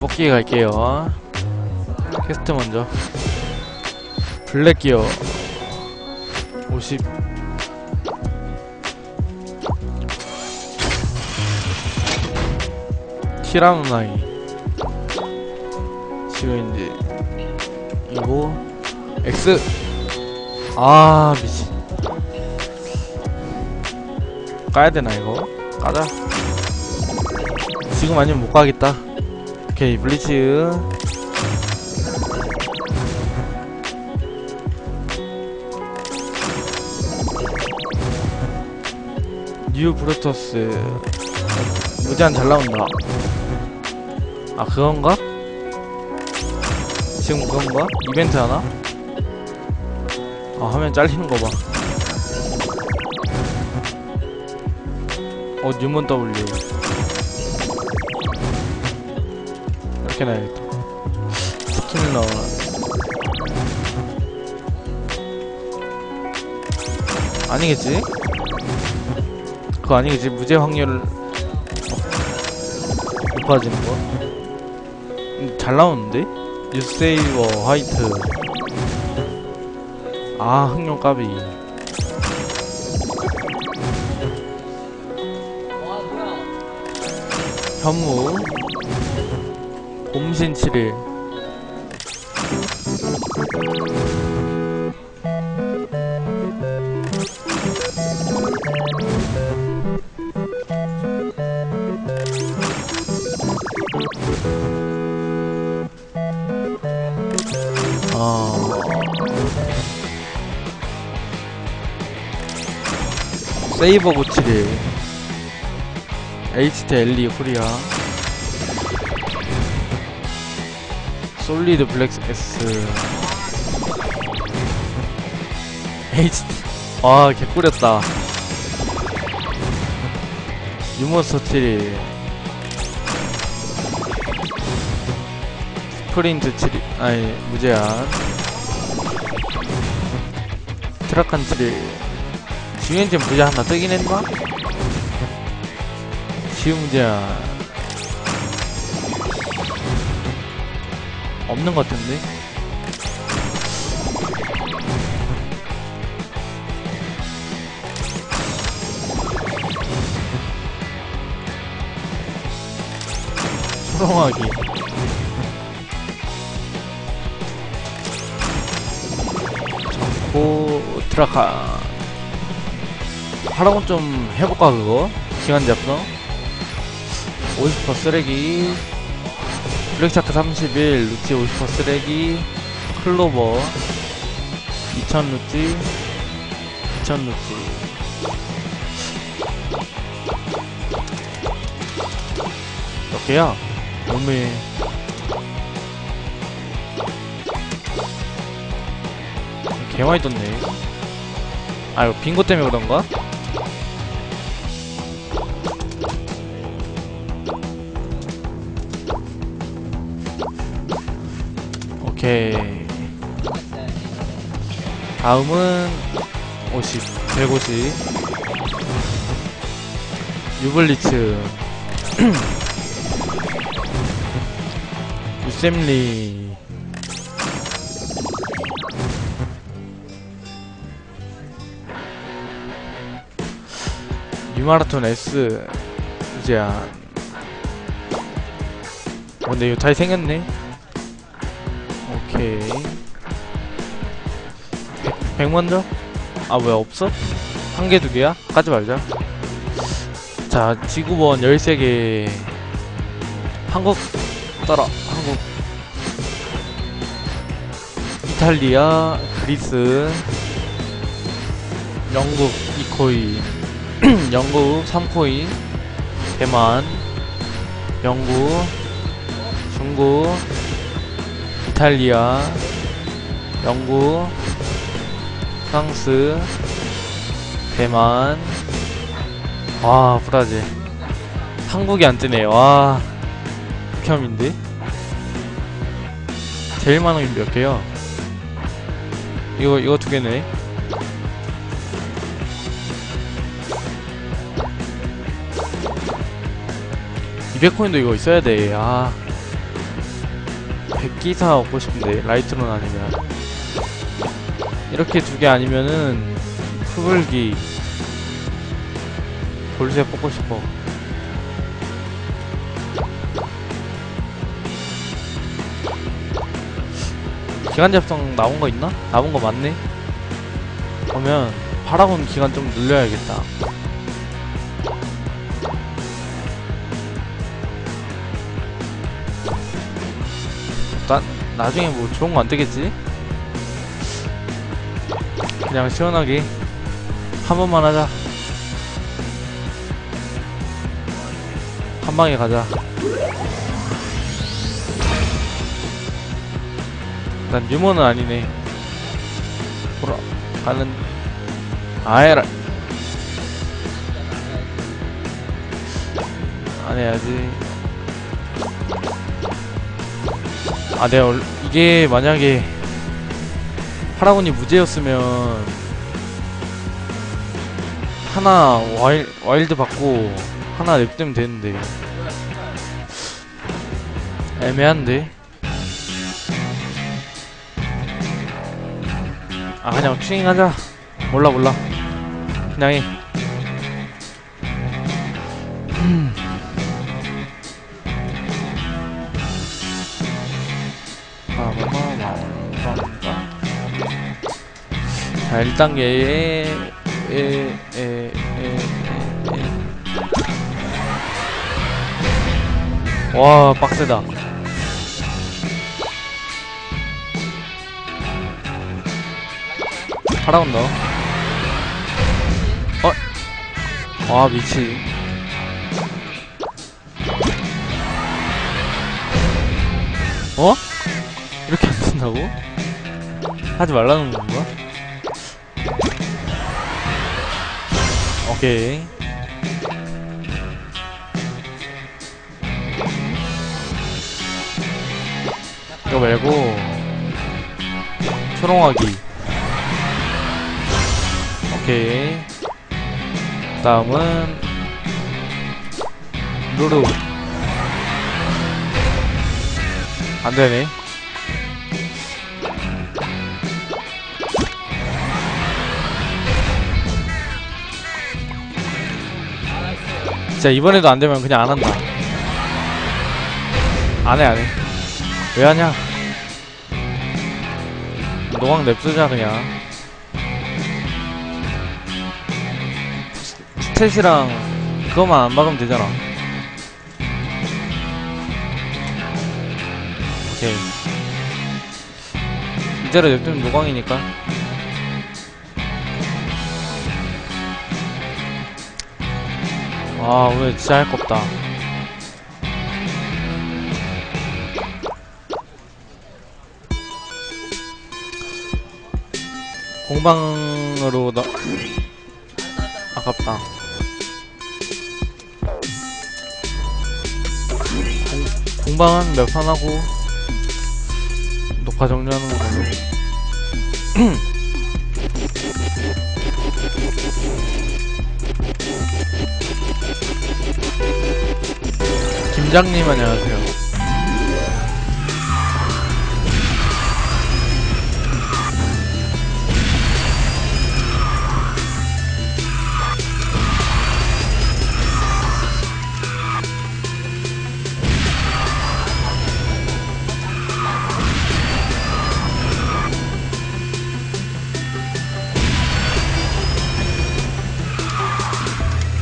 뽑기 갈게요. 퀘스트 먼저. 블랙 기어 50 티라노나이. 지금 이제 이거 X. 아 미친. 까야 되나 이거? 까자. 지금 아니면 못 가겠다 오케이 블리츠 뉴 브루터스 무제한 잘 나온다 아 그건가? 지금 그건가? 이벤트 하나? 아 화면 잘리는 거봐 어 뉴먼 W 이렇게 나야겠다 스킨 나와 아니겠지? 그거 아니겠지? 무죄 확률 높아지는 거? 음, 잘 나오는데? 뉴세이버 화이트 아 흥룡 까비 현무 곰신 7일 어... 세이버 971 HT 엘리 코리아 솔리드 블랙 S. H. 아 개꿀였다. 유머스터 7 스프린트 7 아니 무제한. 트라칸 7 중현진 무제한 하나 뜨긴 했나? 지금 무제한 없는 것 같은데? 초롱하기 잡고 트라카 하라고 좀 해볼까 그거? 시간 잡서 50% 쓰레기 블랙샤크 31 루치 50% 쓰레기 클로버 2000 루치 2000 루치 몇 개야? 몸에 개 많이 떴네 아 이거 빙고 때문에 그런가? 오케이. 다음은 50 150 유블리츠. 유셈리. 뉴마라톤 S. 제한 어, 근데 이거 잘 생겼네 오케이. 100, 먼저? 아 왜 없어? 한 개 두 개야? 까지 말자. 자 지구본 13개. 한국 따라 한국. 이탈리아 그리스 영국 2코인 영국 3코인 대만. 영국 중국 이탈리아 영국 프랑스 대만. 와 브라질. 한국이 안 뜨네. 와 극혐인데? 제일 많은 게 몇 개야 이거 이거 두 개네. 200코인도 이거 있어야 돼. 아. 백기사 얻고 싶은데 라이트론 아니면. 이렇게 두 개 아니면은 흡을기. 볼세 뽑고 싶어. 기간 잡성 나온 거 있나? 남은 거 맞네? 그러면 파라곤 기간 좀 늘려야겠다 나, 나중에 뭐 좋은 거 안 뜨겠지? 그냥 시원하게 한 번만 하자. 한 방에 가자. 난 유머는 아니네. 돌아가는 아에라. 안 해야지 아 내가 원- 이게 만약에 파라곤이 무제였으면 하나 와일, 와일드 받고 하나 냅두면 되는데. 애매한데. 아 그냥 추잉 하자. 몰라 몰라. 그냥 해. 음. 자 1단계 에, 에, 에, 에, 에. 와 빡세다 살아온다 어? 와 미치 어? 이렇게 안 된다고? 하지 말라는 건가? 오케이. 이거 말고 초롱하기. 오케이. 다음은 루루. 안되네 진짜 이번에도 안되면 그냥 안한다. 안해 안해. 왜 하냐? 노광 냅두자 그냥. 스탯이랑 그거만 안 박으면 되잖아. 오케이. 이대로 냅두면 노광이니까 아 오늘 진짜 할 거 없다. 공방으로 너 아깝다. 공, 공방은 몇 판 하고 녹화 정리하는 걸로 김장님 안녕하세요.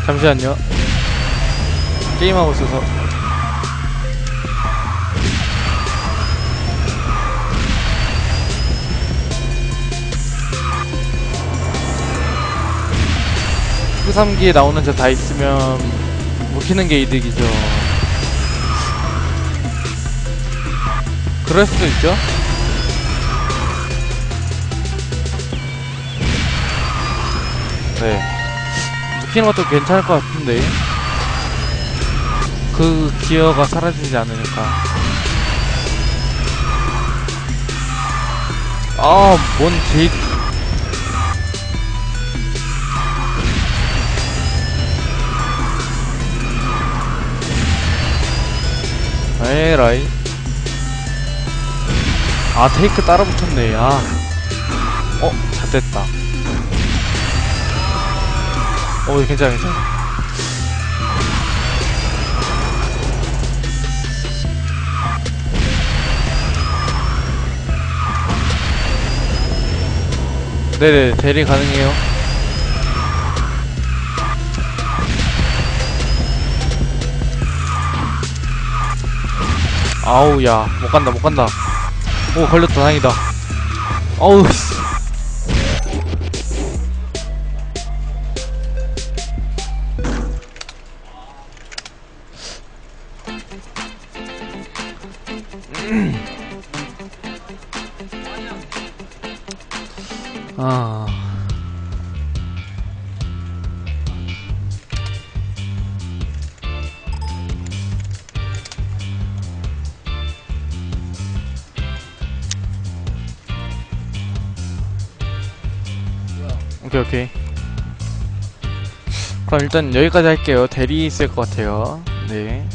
잠시만요. 게임하고 있어서 후삼기에 나오는 저다 있으면 못 키는 게 이득이죠. 그럴 수도 있죠. 네. 묵히는 것도 괜찮을 것 같은데. 그 기어가 사라지지 않으니까. 아 뭔 제일 에라이. 아 테이크 따라 붙었네. 아 어? 잘 됐다. 어 괜찮아 괜찮아. 네네 대리 가능해요 아우 야 못간다 못간다. 오 걸렸다 다행이다. 씨 오케이 오케이. 그럼 일단 여기까지 할게요. 대리 있을 것 같아요. 네